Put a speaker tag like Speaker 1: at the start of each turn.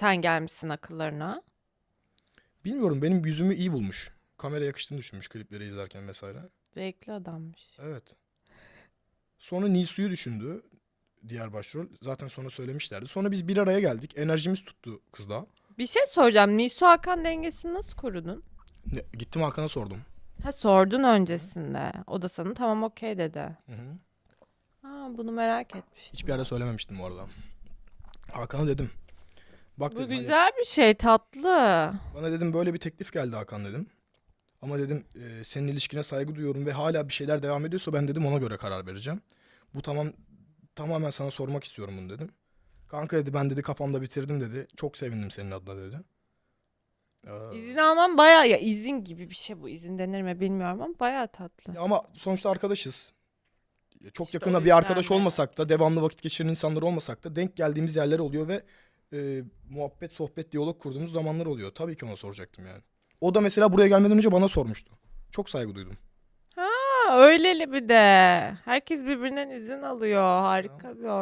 Speaker 1: sen gelmişsin akıllarına?
Speaker 2: Bilmiyorum benim yüzümü iyi bulmuş. Kamera yakıştığını düşünmüş klipleri izlerken vesaire.
Speaker 1: Zevkli adammış.
Speaker 2: Evet. Sonra Nisu'yu düşündü. Diğer başrol. Zaten sonra söylemişlerdi. Sonra biz bir araya geldik. Enerjimiz tuttu kızla.
Speaker 1: Bir şey soracağım. Nisu Hakan dengesini nasıl korudun?
Speaker 2: Ne- Gittim Hakan'a sordum.
Speaker 1: Ha sordun öncesinde. O da sana tamam okey dedi.
Speaker 2: Hı hı.
Speaker 1: Ha bunu merak etmiştim.
Speaker 2: Hiçbir yerde söylememiştim bu arada. Hakan'a dedim. Bak
Speaker 1: Bu
Speaker 2: dedim, hani-
Speaker 1: güzel bir şey tatlı.
Speaker 2: bana dedim böyle bir teklif geldi Hakan dedim. Ama dedim e, senin ilişkine saygı duyuyorum ve hala bir şeyler devam ediyorsa ben dedim ona göre karar vereceğim. Bu tamam tamamen sana sormak istiyorum bunu dedim. Kanka dedi ben dedi kafamda bitirdim dedi. Çok sevindim senin adına dedi. Ee,
Speaker 1: İzin alman bayağı ya izin gibi bir şey bu. İzin denir mi bilmiyorum ama bayağı tatlı.
Speaker 2: Ya ama sonuçta arkadaşız. Çok
Speaker 1: İşte o
Speaker 2: yakında bir
Speaker 1: yüzden
Speaker 2: arkadaş
Speaker 1: de.
Speaker 2: olmasak da, devamlı vakit geçiren insanlar olmasak da denk geldiğimiz yerler oluyor ve e, muhabbet, sohbet, diyalog kurduğumuz zamanlar oluyor. Tabii ki ona soracaktım yani. O da mesela buraya gelmeden önce bana sormuştu. Çok saygı duydum.
Speaker 1: Ha öyleli bir de. Herkes birbirinden izin alıyor. Harika bir